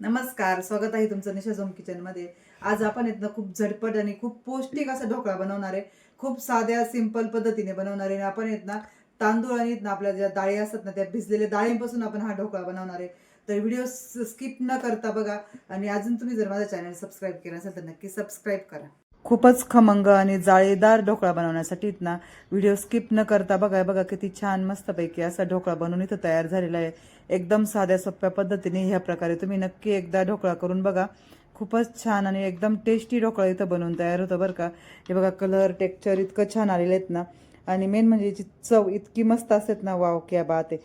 नमस्कार स्वागत आहे तुमचं निशा झोम किचनमध्ये आज आपण इथनं खूप झटपट आणि खूप पौष्टिक असा ढोकळा बनवणार आहे. खूप साध्या सिंपल पद्धतीने बनवणार आहे. आपण इथनं तांदूळ आणि इथनं आपल्या ज्या डाळी असतात ना त्या भिजलेल्या डाळींपासून आपण हा ढोकळा बनवणार आहे. तर व्हिडिओ स्किप न करता बघा. आणि अजून तुम्ही जर माझा चॅनल सबस्क्राईब केला असेल तर नक्की सबस्क्राईब करा. खूपच खमंग आणि जाळीदार ढोकळा बनवण्यासाठी ना व्हिडिओ स्किप न करता बघा बघा किती छान मस्तपैकी असा ढोकळा बनवून इथं तयार झालेला आहे. एकदम साध्या सोप्या पद्धतीने ह्या प्रकारे तुम्ही नक्की एकदा ढोकळा करून बघा. खूपच छान आणि एकदम टेस्टी ढोकळा इथं बनवून तयार होतं बरं का. हे बघा कलर टेक्स्चर इतकं छान आलेलं आहेत ना. आणि मेन म्हणजे याची चव इतकी मस्त असते ना. वाव क्या बात आहे.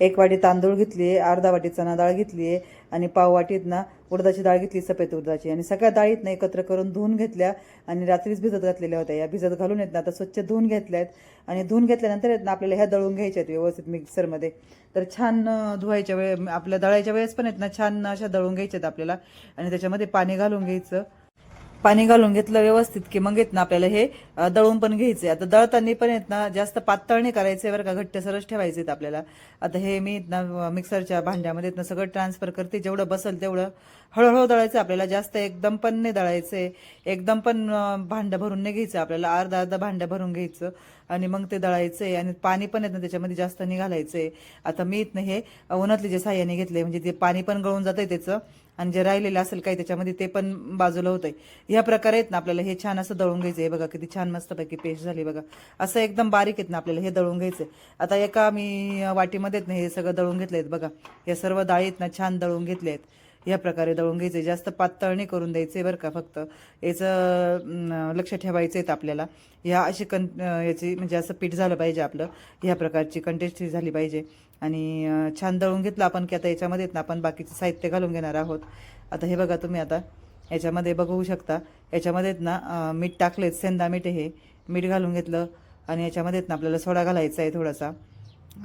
एक वाटी तांदूळ घेतली आहे अर्धा वाटी चणा डाळ घेतली आहे आणि पाववाटीत ना उडदाची डाळ घेतली सफेद उडदाची. आणि सगळ्या डाळीत ना एकत्र करून धुवून घेतल्या आणि रात्रीच भिजत घातलेल्या होत्या. या भिजत घालून येत ना आता स्वच्छ धुवून घेतल्या आहेत आणि धुवून घेतल्यानंतर येत ना आपल्याला ह्या दळून घ्यायच्या आहेत व्यवस्थित मिक्सरमध्ये. तर छान धुवायच्या वेळे आपल्या दळायच्या वेळेस पण आहेत ना छान अशा दळून घ्यायच्यात आपल्याला. आणि त्याच्यामध्ये पाणी घालून घ्यायचं. पाणी घालून घेतलं व्यवस्थित की मग येत ना आपल्याला हे दळून पण घ्यायचे आता दळताना पण येत ना जास्त पातळ नाही करायचे बरं का घट्ट सरस ठेवायचे आहेत आपल्याला. आता हे मी ना मिक्सरच्या भांड्यामध्ये इथनं सगळं ट्रान्सफर करते जेवढं बसल तेवढं हळूहळू दळायचं आपल्याला. जास्त एकदम पण नाही दळायचे एकदम पण भांडं भरून नाही घ्यायचं आपल्याला. अर्धा अर्धा भांडं भरून घ्यायचं आणि मग ते दळायचंय आणि पाणी पण येत ना त्याच्यामध्ये जास्त निघालायचं आहे आता मी इथनं हे उन्हातले जे साह्याने घेतले म्हणजे ते पाणी पण गळून जातंय त्याचं. आणि जे राहिलेलं असेल काही त्याच्यामध्ये ते पण बाजूला होतंय. ह्या प्रकारे आहेत ना आपल्याला हे छान असं दळून घ्यायचं. आहे बघा किती छान मस्तपैकी पेस्ट झाली बघा. असं एकदम बारीक आहेत ना आपल्याला हे दळून घ्यायचं. आता एका मी वाटीमध्ये ना हे सगळं दळून घेतले आहेत बघा. या सर्व डाळी आहेत ना छान दळून घेतले आहेत या प्रकारे दळून घ्यायचे. जास्त पातळ नाही करून द्यायचे बरं का फक्त. याचं लक्ष ठेवायचं आहे आपल्याला. ह्या अशी कन याची म्हणजे असं पीठ झालं पाहिजे आपलं. ह्या प्रकारची कंटेस्टी झाली पाहिजे. आणि छान दळून घेतलं आपण की आता याच्यामध्ये ना आपण बाकीचं साहित्य घालून घेणार आहोत. आता हे बघा तुम्ही आता. याच्यामध्ये बघू शकता. याच्यामध्येच ना मीठ टाकलेत. सेंदा मीठ हे. मीठ घालून घेतलं. आणि याच्यामध्येच ना आपल्याला सोडा घालायचा आहे थोडासा.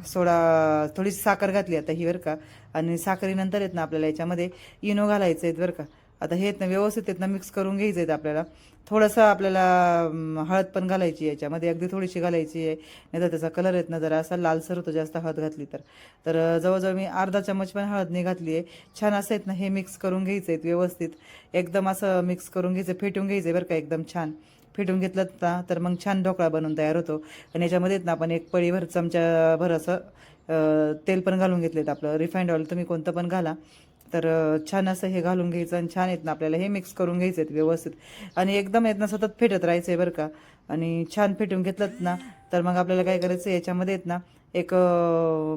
सोडा थोडीशी साखर घातली आता ही बरं का. आणि साखरीनंतर आहेत ना आपल्याला याच्यामध्ये इनो घालायचं आहेत बरं का. आता हे आहेत ना व्यवस्थित आहेत ना मिक्स करून घ्यायचं आहेत आपल्याला. थोडंसं आपल्याला हळद पण घालायची आहे याच्यामध्ये. अगदी थोडीशी घालायची आहे. नाही तर त्याचा कलर येत ना जरा असा लालसर होतो जास्त हळद घातली तर. तर जवळजवळ मी अर्धा चमच पण हळद नाही घातली आहे. छान असं आहेत ना हे मिक्स करून घ्यायचं आहेत व्यवस्थित. एकदम असं मिक्स करून घ्यायचं फेटून घ्यायचं आहे बरं का एकदम छान. फेटून घेतलं ना तर मग छान ढोकळा बनवून तयार होतो. आणि याच्यामध्ये ना आपण एक पळीभर चमच्याभर असं तेल पण घालून घेतलेत आपलं. रिफाईंड ऑइल तुम्ही कोणतं पण घाला. तर छान असं हे घालून घ्यायचं आणि छान येत ना आपल्याला हे मिक्स करून घ्यायचं आहेत व्यवस्थित. आणि एकदम येत ना सतत फेटत राहायचं आहे बरं का. आणि छान फेटून घेतलं ना तर मग आपल्याला काय करायचं आहे याच्यामध्ये येत ना एक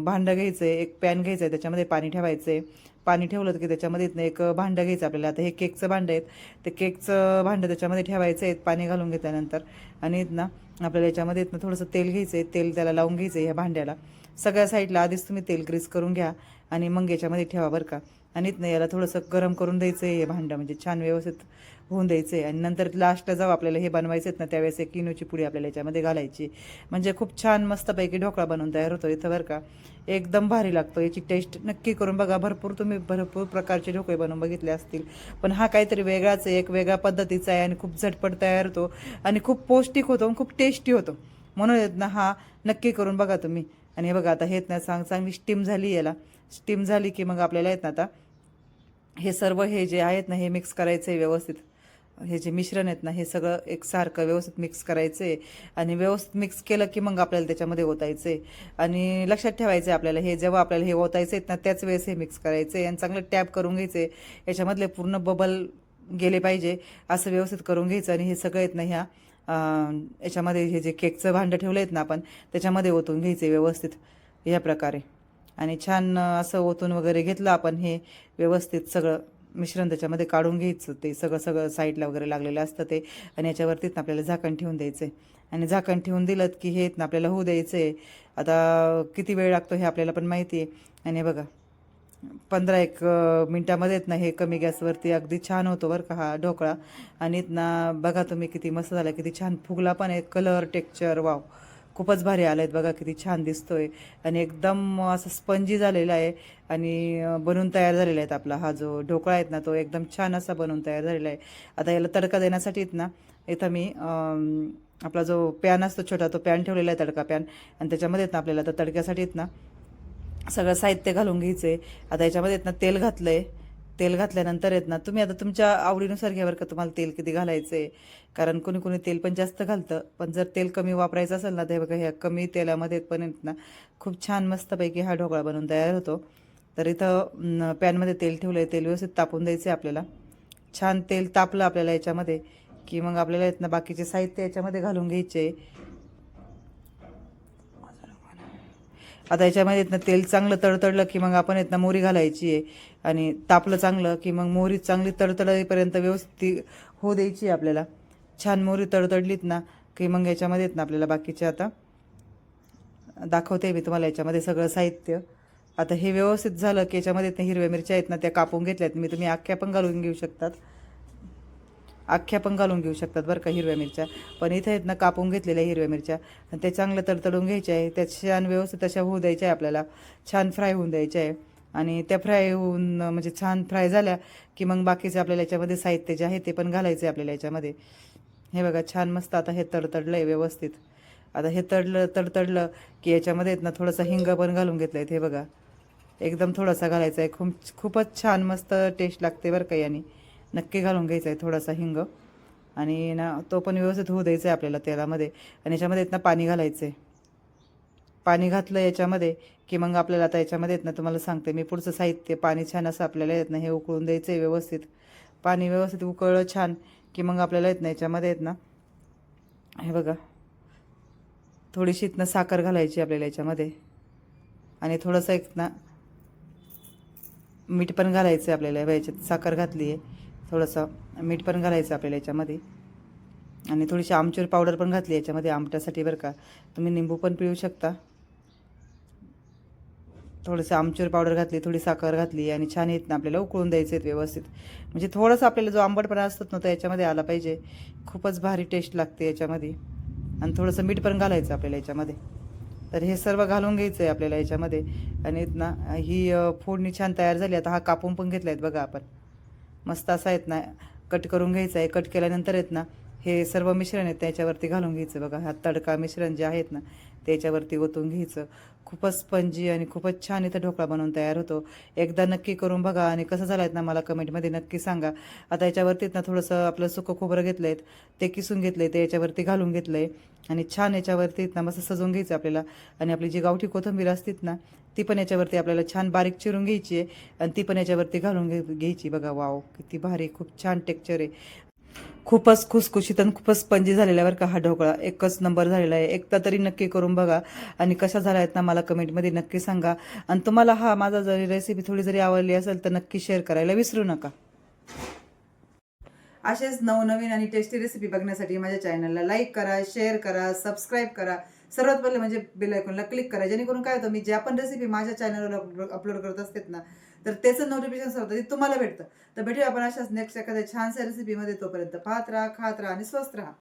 भांडं घ्यायचं आहे एक पॅन घ्यायचं आहे त्याच्यामध्ये पाणी ठेवायचं आहे पाणी ठेवलं की त्याच्यामध्ये एक भांडं घ्यायचं आपल्याला. आता हे केकचं भांडं आहेत. ते केकचं भांडं त्याच्यामध्ये ठेवायचं आहे पाणी घालून घेतल्यानंतर. आणि येत ना आपल्याला याच्यामध्ये इथनं थोडंसं तेल घ्यायचं आहे तेल त्याला लावून घ्यायचं आहे ह्या भांड्याला. सगळ्या साईडला आधीच तुम्ही तेल ग्रीस करून घ्या आणि मग याच्यामध्ये ठेवा बरं का. आणि इथनं याला थोडंसं गरम करून द्यायचं आहे हे भांडं म्हणजे छान व्यवस्थित होऊन द्यायचं आहे आणि नंतर लास्टला जाऊ आपल्याला हे बनवायचं आहेत ना त्यावेळेस एक किनोची पुडी आपल्याला याच्यामध्ये घालायची. म्हणजे खूप छान मस्तपैकी ढोकळा बनवून तयार होतो इथं बरं का. एकदम भारी लागतो याची टेस्ट नक्की करून बघा. भरपूर तुम्ही भरपूर प्रकारचे ढोकळे बनवून बघितले असतील. पण हा काहीतरी वेगळाच आहे एक वेगळ्या पद्धतीचा आहे आणि खूप झटपट तयार होतो. आणि खूप पौष्टिक होतो आणि खूप टेस्टी होतो. म्हणून येत ना हा नक्की करून बघा तुम्ही. आणि हे बघा आता हे आहेत ना चांग चांगली स्टीम झाली याला. स्टीम झाली की मग आपल्याला येत ना आता हे सर्व हे जे आहेत ना हे मिक्स करायचं आहे व्यवस्थित. हे जे मिश्रण आहेत ना हे सगळं एकसारखं व्यवस्थित मिक्स करायचं आहे आणि व्यवस्थित मिक्स केलं की मग आपल्याला त्याच्यामध्ये ओतायचं आहे आणि लक्षात ठेवायचं आहे आपल्याला हे जेव्हा आपल्याला हे ओतायचं आहेत ना त्याच वेळेस हे मिक्स करायचं आहे आणि चांगलं टॅप करून घ्यायचं आहे याच्यामधले पूर्ण बबल गेले पाहिजे असं व्यवस्थित करून घ्यायचं. आणि हे सगळं आहेत ना ह्या याच्यामध्ये हे जे केकचं भांडं ठेवलं आहेत ना आपण त्याच्यामध्ये ओतून घ्यायचं व्यवस्थित. या प्रकारे. आणि छान असं ओतून वगैरे घेतलं आपण हे व्यवस्थित सगळं मिश्रण त्याच्यामध्ये काढून घ्यायचं. ते सगळं सगळं साईडला वगैरे लागलेलं असतं ते आणि याच्यावरतीच ना आपल्याला झाकण ठेवून द्यायचं आहे आणि झाकण ठेवून दिलं की हे ना आपल्याला होऊ द्यायचं आहे आता किती वेळ लागतो हे आपल्याला पण माहिती आहे आणि बघा पंधरा एक मिनटामध्ये येत ना हे कमी गॅसवरती अगदी छान होतो बरं का हा ढोकळा. आणि ना बघा तुम्ही किती मस्त झाला किती छान फुगला पण आहे. Colour texture wow. खूपच भारी आलं आहेत बघा किती छान दिसतोय. आणि एकदम असं स्पंजी झालेला आहे आणि बनून तयार झालेला आहेत आपला हा जो ढोकळा आहेत ना तो एकदम छान असा बनवून तयार झालेला आहे. आता याला तडका देण्यासाठी ना इथं मी आपला जो पॅन असतो छोटा तो पॅन ठेवलेला आहे तडका पॅन. आणि त्याच्यामध्ये ना आपल्याला तर तडक्यासाठी ना सगळं साहित्य घालून घ्यायचं आहे आता याच्यामध्ये आहेत ना तेल घातलं आहे तेल घातल्यानंतर आहेत ना तुम्ही आता तुमच्या आवडीनुसार घ्या बरं का तुम्हाला तेल किती घालायचं आहे कारण कोणी कोणी तेल पण जास्त घालतं पण जर तेल कमी वापरायचं असेल ना ते बघा ह्या कमी तेलामध्ये पण आहेत ना खूप छान मस्तपैकी हा ढोकळा बनवून तयार होतो. तर इथं पॅनमध्ये तेल ठेवलं आहे तेल व्यवस्थित तापून द्यायचं आहे आपल्याला. छान तेल तापलं आपल्याला याच्यामध्ये की मग आपल्याला आहेत ना बाकीचे साहित्य याच्यामध्ये घालून घ्यायचे. आता याच्यामध्ये आहेत ना तेल चांगलं तडतडलं की मग आपण येत ना मोहरी घालायची आहे. आणि तापलं चांगलं की मग मोहरी चांगली तडतडेपर्यंत व्यवस्थित होऊ द्यायची आहे आपल्याला. छान मोहरी तडतडलीत ना की मग याच्यामध्ये येत ना आपल्याला बाकीचे आता दाखवते मी तुम्हाला याच्यामध्ये सगळं साहित्य. आता हे व्यवस्थित झालं की याच्यामध्ये ना हिरव्या मिरच्या आहेत ना त्या कापून घेतल्यात. मी तुम्ही आख्या पण घालून घेऊ शकतात. अख्ख्या पण घालून घेऊ शकतात बरं का हिरव्या मिरच्या. पण इथं आहेत ना कापून घेतलेल्या हिरव्या मिरच्या. आणि ते चांगलं तडतडून घ्यायच्या आहे. त्या छान व्यवस्थित अशा होऊ द्यायच्या आहे आपल्याला. छान फ्राय होऊन द्यायच्या आहे. आणि त्या फ्राय होऊन म्हणजे छान फ्राय झाल्या की मग बाकीचे आपल्याला याच्यामध्ये साहित्य जे आहे ते पण घालायचं आहे आपल्याला याच्यामध्ये. हे बघा छान मस्त आता हे तडतडलं आहे व्यवस्थित. आता हे तडलं तडतडलं की याच्यामध्ये आहेत ना थोडंसं हिंग पण घालून घेतलं आहे हे बघा. एकदम थोडासा घालायचा आहे. खूप खूपच छान मस्त टेस्ट लागते बरं का याने. नक्की घालून घ्यायचा आहे थोडासा हिंग. आणि ना तो पण व्यवस्थित होऊ द्यायचा आहे आपल्याला तेलामध्ये. आणि याच्यामध्ये आहेत ना पाणी घालायचं आहे पाणी घातलं याच्यामध्ये की मग आपल्याला आता याच्यामध्ये आहेत ना तुम्हाला सांगते मी पुढचं साहित्य पाणी छान असं आपल्याला येत ना हे उकळून द्यायचं आहे व्यवस्थित. पाणी व्यवस्थित उकळलं छान की मग आपल्याला येत ना याच्यामध्ये येत ना हे बघा. थोडीशी इथनं साखर घालायची आपल्याला याच्यामध्ये. आणि थोडंसं एक ना मीठ पण घालायचं आहे आपल्याला याच्यात साखर घातली आहे थोडंसं मीठ पण घालायचं आपल्याला याच्यामध्ये. आणि थोडीशी आमचूर पावडर पण घातली याच्यामध्ये आमट्यासाठी बरं का. तुम्ही निंबू पण पिळू शकता. थोडंसं आमचूर पावडर घातली थोडी साखर घातली आणि छान येत ना आपल्याला उकळून द्यायचं आहेत व्यवस्थित. म्हणजे थोडंसं आपल्याला जो आंबटपणा असतात ना तो याच्यामध्ये आला पाहिजे. खूपच भारी टेस्ट लागते याच्यामध्ये. आणि थोडंसं मीठ पण घालायचं आपल्याला याच्यामध्ये. तर हे सर्व घालून घ्यायचं आहे आपल्याला याच्यामध्ये. आणि ना ही फोडणी छान तयार झाली. आता हा कापून पण घेतला आहेत बघा आपण. मस्त असा आहेत ना कट करून घ्यायचा आहे कट केल्यानंतर आहेत ना हे सर्व मिश्रण आहेत त्याच्यावरती घालून घ्यायचं. बघा हा तडका मिश्रण जे आहेत ना त्याच्यावरती ओतून घ्यायचं. खूपच स्पंजी आणि खूपच छान इथं ढोकळा बनवून तयार होतो. एकदा नक्की करून बघा आणि कसं झालं आहेत ना मला कमेंटमध्ये नक्की सांगा. आता याच्यावरतीच ना थोडंसं आपलं सुकं खोबरं घेतलं आहेत ते किसून घेतलं आहे ते याच्यावरती घालून घेतलं आहे आणि छान याच्यावरती ना मस्त सजवून घ्यायचं आपल्याला. आणि आपली जी गावठी कोथिंबीर असतीत ना ती पण याच्यावरती आपल्याला छान बारीक चिरून घ्यायची आहे. आणि ती पण याच्यावरती घालून घे घ्यायची. बघा वाव किती भारी खूप छान टेक्चर आहे. खूपच खुसखुशीत आणि खूपच स्पंजी झालेला बरं का हा ढोकळा. एकच नंबर झालेला आहे. एकदा तरी नक्की करून बघा. आणि कशा झाल्या आहेत ना मला कमेंटमध्ये नक्की सांगा. आणि तुम्हाला हा माझा जरी रेसिपी थोडी जरी आवडली असेल तर नक्की शेअर करायला विसरू नका. असेच नवनवीन आणि टेस्टी रेसिपी बघण्यासाठी माझ्या चॅनलला लाईक करा शेअर करा सबस्क्राईब करा. सर्वात पहिले म्हणजे बेल आयकॉनला क्लिक करा. जेणेकरून काय होतं मी ज्या पण रेसिपी माझ्या चॅनलवर अपलोड करत असते ना तर त्याचं नोटिफिकेशन होतं ते तुम्हाला भेटतं. तर भेटूया आपण अशाच नेक्स्ट एखाद्या छानशा रेसिपीमध्ये तोपर्यंत. पाहत राहा खात राहा आणि स्वस्त राहा.